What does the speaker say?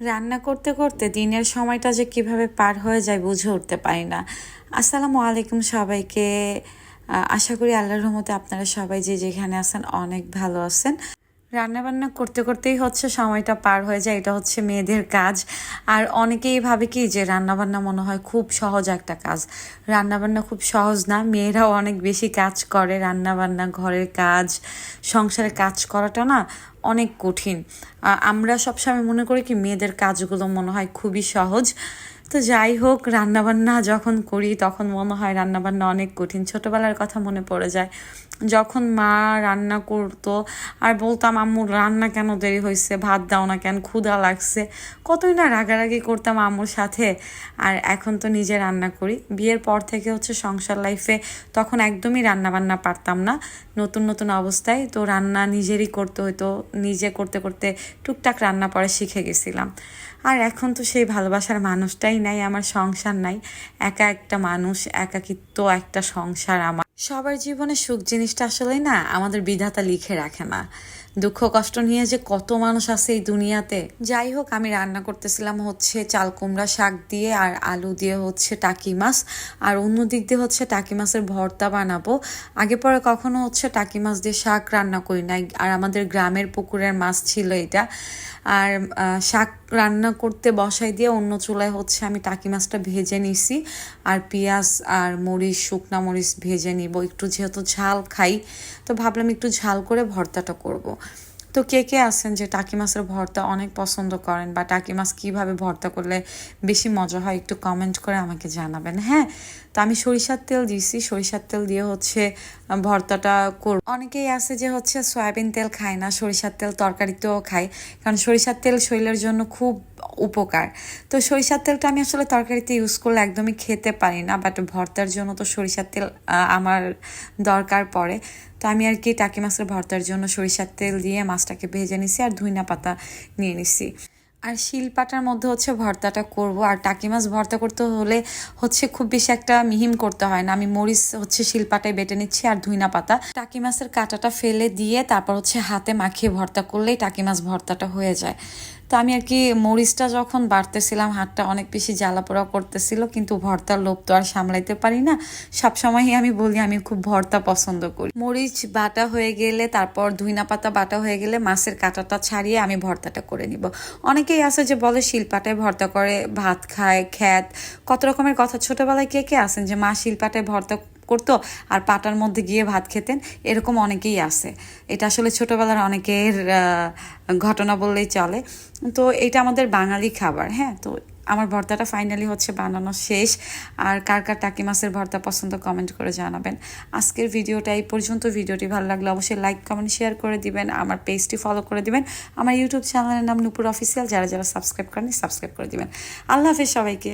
রান্না করতে করতে দিনের সময়টা যে কীভাবে পার হয়ে যায় বুঝে উঠতে পারি না। আসসালামু আলাইকুম সবাইকে। আশা করি আল্লাহর রহমতে আপনারা সবাই যে যেখানে আছেন অনেক ভালো আছেন। রান্না বান্না করতে করতেই হচ্ছে সময়টা পার হয়ে যায়, এটা হচ্ছে মেয়েদের কাজ। আর অনেকেই ভাবে কি যে রান্না বান্না মনে হয় খুব সহজ একটা কাজ। রান্না বান্না খুব সহজ না, মেয়েরাও অনেক বেশি কাজ করে রান্না বান্না ঘরের কাজ, সংসারের কাজ করাটা না অনেক কঠিন। আমরা সবসময় মনে করি কি মেয়েদের কাজগুলো মনে হয় খুবই সহজ। তো যাই হোক, রান্নাবান্না যখন করি তখন মনে হয় রান্নাবান্না অনেক কঠিন। ছোটবেলার কথা মনে পড়ে যায়। যখন মা রান্না করতো আর বলতাম আম্মুর রান্না কেন দেরি হয়েছে ভাত দাও না কেন? ক্ষুধা লাগছে। কতই না রাগারাগি করতাম আম্মুর সাথে। আর এখন তো নিজে রান্না করি। বিয়ের পর থেকে হচ্ছে সংসার লাইফে তখন একদমই রান্নাবান্না পারতাম না। নতুন নতুন অবস্থায় তো রান্না নিজেরই করতে হতো নিজে করতে করতে টুকটাক রান্না পরে শিখে গেছিলাম। আর এখন তো সেই ভালোবাসার মানুষটাই নাই, আমার সংসার নাই। একা একটা মানুষ, একাকিত্ব একটা সংসার আমার সবার জীবনে সুখ জিনিসটা আসলে না আমাদের বিধাতা লিখে রাখে না। দুঃখ কষ্ট নিয়ে যে কত মানুষ আছে এই দুনিয়াতে। যাই হোক, আমি রান্না করতেছিলাম হচ্ছে চাল, কুমড়া, শাক দিয়ে আর আলু দিয়ে হচ্ছে টাকি মাছ। আর অন্য দিক দিয়ে হচ্ছে টাকি মাছের ভর্তা বানাবো। আগে পরে কখনো হচ্ছে টাকি মাছ দিয়ে শাক রান্না করি নাই। আর আমাদের গ্রামের পুকুরের মাছ ছিল এটা। আর শাক রান্না করতে বসাই দিয়ে অন্য চুলায় হচ্ছে আমি টাকি মাছটা ভেজে নিছি। আর পেঁয়াজ আর মরিচ, শুকনা মরিচ ভেজে নিব একটু যেহেতু ঝাল খাই, তো ভাবলাম একটু ঝাল করে ভর্তাটা করব। তো কে কে আছেন যে টাকি মাছের ভর্তা অনেক পছন্দ করেন বা টাকি মাছ কীভাবে ভর্তা করলে বেশি মজা হয় একটু কমেন্ট করে আমাকে জানাবেন হ্যাঁ তো আমি সরিষার তেল দিয়েছি, সরিষার তেল দিয়ে হচ্ছে ভর্তাটা করব অনেকেই আছে যে হচ্ছে সয়াবিন তেল খায় না, সরিষার তেল তরকারিতেও খায়, কারণ সরিষার তেল শরীরের জন্য খুব উপকার। তো সরিষার তেলটা আমি আসলে তরকারিতে ইউজ করলে একদমই খেতে পারি না বাট ভর্তার জন্য তো সরিষার তেল আমার দরকার পড়ে। তো আমি আর কি টাকি মাছের ভর্তার জন্য সরিষার তেল দিয়ে মাছটাকে ভেজে নিছি আর ধুইনা পাতা নিয়ে নিছি। আর শিলপাটার মধ্যে হচ্ছে ভর্তাটা করব। আর টাকি মাছ ভর্তা করতে হলে হচ্ছে খুব বেশি একটা মিহিম করতে হয় না। আমি মরিচ হচ্ছে শিলপাটায় বেটে নিচ্ছি আর ধুইনা পাতা। টাকি মাছের কাঁটাটা ফেলে দিয়ে তারপর হচ্ছে হাতে মাখিয়ে ভর্তা করলেই টাকি মাছ ভর্তাটা হয়ে যায়। তো আমি আর কি মরিচটা যখন বাড়তেছিলাম, হাতটা অনেক বেশি জ্বালা পোড়া করতেছিল, কিন্তু ভর্তার লোভ তো আর সামলাইতে পারি না। সবসময়ই আমি বলি, আমি খুব ভর্তা পছন্দ করি। মরিচ বাটা হয়ে গেলে, তারপর ধুইনা পাতা বাটা হয়ে গেলে মাছের কাঁটাটা ছাড়িয়ে আমি ভর্তাটা করে নিব। অনেকেই আছে যে বলে, শিলপাটায় ভর্তা করে ভাত খায়, খ্যাত। কত রকমের কথা। ছোটবেলায় কে কে আছেন যে মা শিলপাটায় ভর্তা করতো আর পাটার মধ্যে গিয়ে ভাত খেতেন, এরকম অনেকেই আছে। এটা আসলে ছোটবেলার অনেকের ঘটনা বললেই চলে। তো এটা আমাদের বাঙালি খাবার হ্যাঁ? তো আমার ভর্তাটা ফাইনালি হচ্ছে বানানো শেষ। আর কার কার টাকি মাছের ভর্তা পছন্দ কমেন্ট করে জানাবেন। আজকের ভিডিওটা এই পর্যন্ত। ভিডিওটি ভালো লাগলে অবশ্যই লাইক কমেন্ট শেয়ার করে দিবেন। আমার পেজটি ফলো করে দিবেন। আমার ইউটিউব চ্যানেলের নাম নুপুর অফিসিয়াল যারা যারা সাবস্ক্রাইব করেনি সাবস্ক্রাইব করে দিবেন। আল্লাহ হাফিজ সবাইকে।